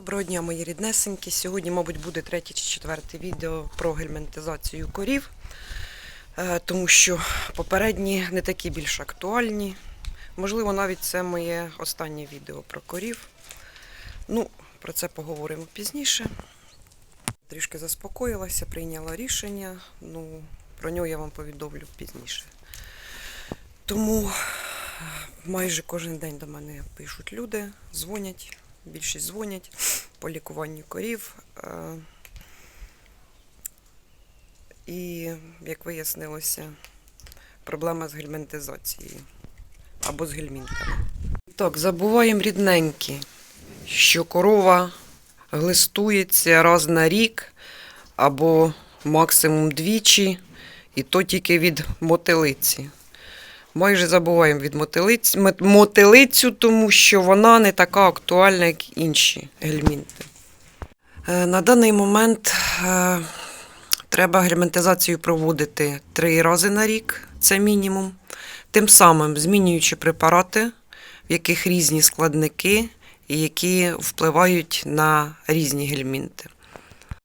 Доброго дня, мої ріднесенькі. Сьогодні, мабуть, буде третє чи четверте відео про гельмінтизацію корів, е, тому що попередні не такі більш актуальні. Можливо, навіть це моє останнє відео про корів. Ну, про це поговоримо пізніше. Трішки заспокоїлася, прийняла рішення. Ну, про нього я вам повідомлю пізніше. Тому майже кожен день до мене пишуть люди, дзвонять, більшість дзвонять по лікуванню корів. Е, І, як вияснилося, проблема з гельмінтизацією або з гельмінтами. Так, забуваємо рідненькі, що корова глистується раз на рік або максимум двічі, і то тільки від мотилиці. Майже забуваємо від мотилиць, мотилицю, тому що вона не така актуальна, як інші гельмінти. Е, На даний момент е, треба гельмінтизацію проводити три рази на рік, це мінімум. Тим самим змінюючи препарати, в яких різні складники які впливають на різні гельмінти.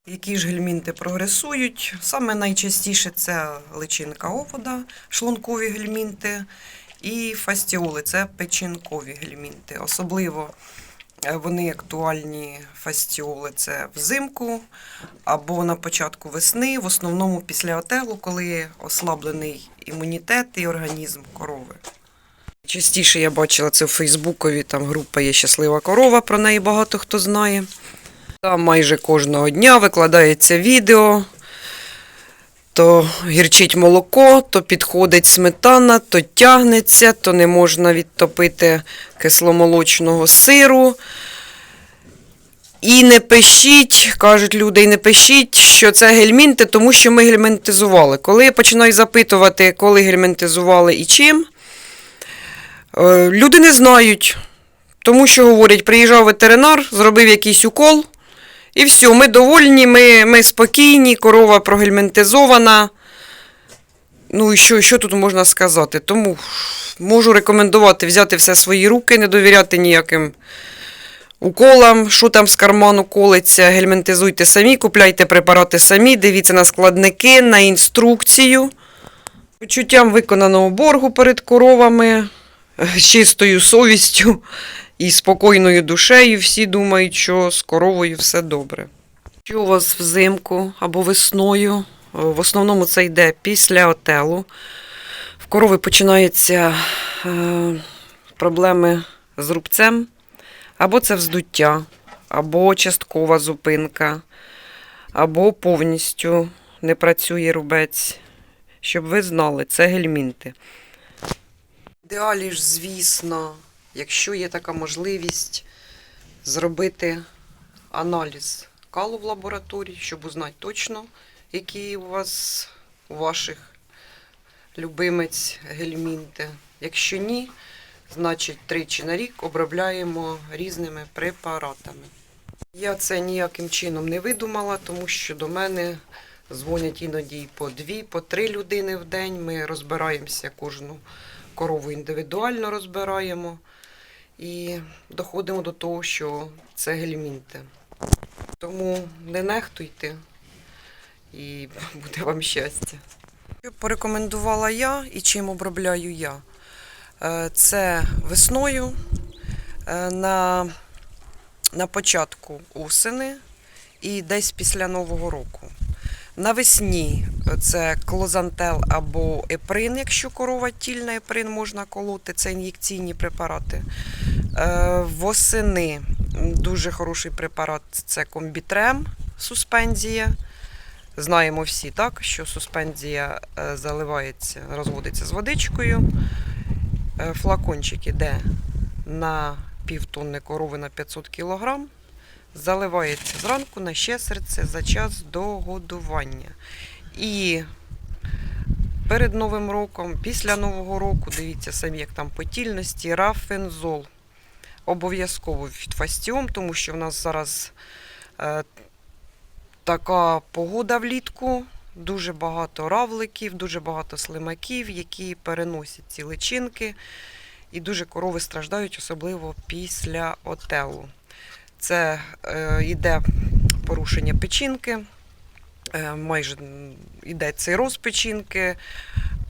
Які ж гельмінти прогресують? Саме найчастіше це личинка овода, шлункові гельмінти, і фастіоли це печінкові гельмінти. Особливо е, вони актуальні фастіоли це взимку або на початку весни, в основному після отелу, коли ослаблений імунітет і організм корови. Частіше я бачила це в Фейсбукові, там група є щаслива корова, про неї багато хто знає. Там майже кожного дня викладається відео. То гірчить молоко, то підходить сметана, то тягнеться, то не можна відтопити кисломолочного сиру. І не пишіть, кажуть люди, і не пишіть, що це гельмінти, тому що ми гельмінтизували. Коли я починаю запитувати, коли гельмінтизували і чим, е, люди не знають. Тому що говорять, приїжджав ветеринар, зробив якийсь укол, і все, ми довольні, ми, ми спокійні, корова прогельмінтизована. Ну і що, що тут можна сказати? Тому можу рекомендувати взяти все свої руки, не довіряти ніяким уколам, що там з карману колиться, гельмінтизуйте самі, купляйте препарати самі, дивіться на складники, на інструкцію. Почуттям виконаного боргу перед коровами, чистою совістю і спокійною душею всі думають, що з коровою все добре. Що у вас взимку або весною? В основному це йде після отелу. В корови починаються е, проблеми з рубцем, або це вздуття, або часткова зупинка, або повністю не працює рубець. Щоб ви знали, це гельмінти. Ідеалі ж, звісно, якщо є така можливість зробити аналіз калу в лабораторії, щоб узнати точно, які у вас, у ваших любимець гельмінти. Якщо ні, значить тричі на рік обробляємо різними препаратами. Я це ніяким чином не видумала, тому що до мене дзвонять іноді по дві, по три людини в день. Ми розбираємося кожну корову індивідуально розбираємо і доходимо до того, що це гельмінти. Тому не нехтуйте і буде вам щастя. Що порекомендувала я і чим обробляю я? Е, Це весною е, на, на початку осени і десь після Нового року. Навесні це клозантел або еприн, якщо корова тільна, еприн можна колоти, це ін'єкційні препарати. Е, Восени дуже хороший препарат це комбітрем, суспензія. Знаємо всі, так, що суспензія е, заливається, розводиться з водичкою. Е, Флакончик іде на півтонни корови на 500 кг. Заливається зранку на ще серце за час до годування. І перед Новим роком, після Нового року, дивіться самі, як там по тільності, рафензол. Обов'язково від фастіом, тому що в нас зараз е, така погода влітку, дуже багато равликів, дуже багато слимаків, які переносять ці личинки. І дуже корови страждають, особливо після отелу. Це е, йде порушення печінки, е, майже йде цироз печінки,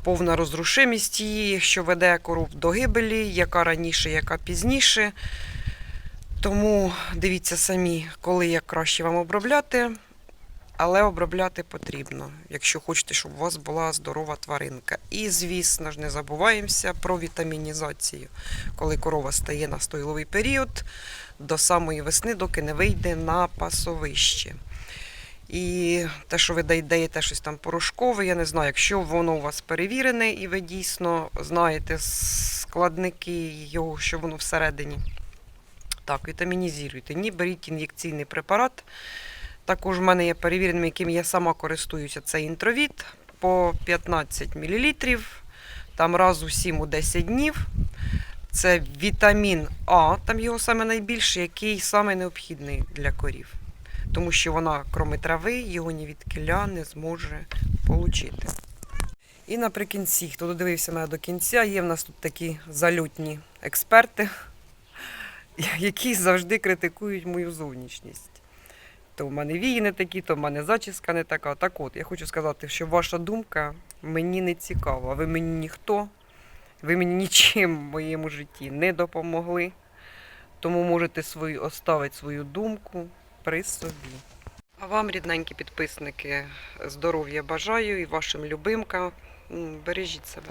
повна розрушимість її, що веде коров до гибелі, яка раніше, яка пізніше. Тому дивіться самі, коли як краще вам обробляти, але обробляти потрібно, якщо хочете, щоб у вас була здорова тваринка. І, звісно ж, не забуваємося про вітамінізацію, коли корова стає на стойловий період до самої весни, доки не вийде на пасовище. І те, що ви даєте щось там порошкове, я не знаю, якщо воно у вас перевірене і ви дійсно знаєте складники його, що воно всередині. Так, вітамінізуйте. Ні, беріть ін'єкційний препарат. Також в мене є перевіреним, яким я сама користуюся. Це інтровіт по 15 мл. Там раз у 7 у 10 днів. Це вітамін А, там його саме найбільше, який саме необхідний для корів. Тому що вона, крім трави, його ні від кіля не зможе отримати. І наприкінці, хто додивився мене до кінця, є в нас тут такі залютні експерти, які завжди критикують мою зовнішність. То в мене вії не такі, то в мене зачіска не така. Так от, я хочу сказати, що ваша думка мені не цікава. Ви мені ніхто, ви мені нічим в моєму житті не допомогли. Тому можете свою, оставити свою думку при собі. А вам, рідненькі підписники, здоров'я бажаю і вашим любимкам. Бережіть себе.